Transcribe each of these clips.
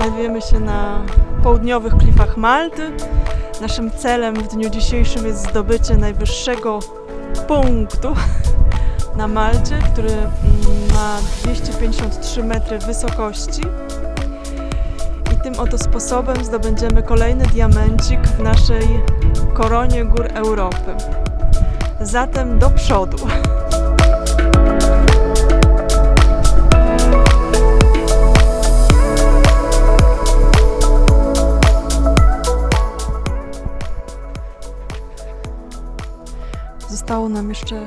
Znajdujemy się na południowych klifach Malty. Naszym celem w dniu dzisiejszym jest zdobycie najwyższego punktu na Malcie, który mm, ma 253 metry wysokości. I tym oto sposobem zdobędziemy kolejny diamencik w naszej koronie gór Europy. Zatem do przodu. Zostało nam jeszcze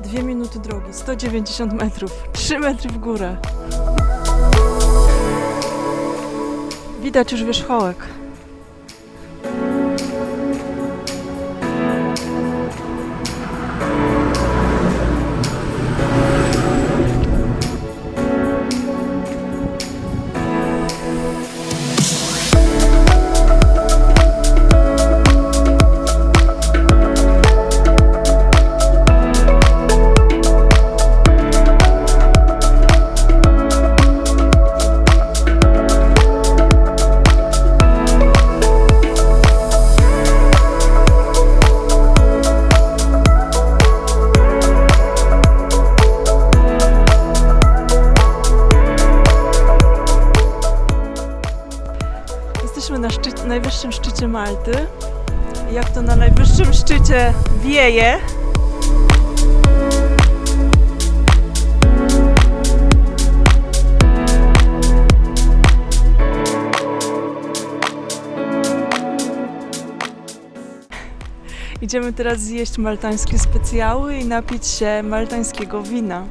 dwie minuty drogi, 190 metrów, 3 metry w górę. Widać już wierzchołek. Najwyższym szczycie Malty. Jak to na najwyższym szczycie wieje. Idziemy teraz zjeść maltańskie specjały i napić się maltańskiego wina.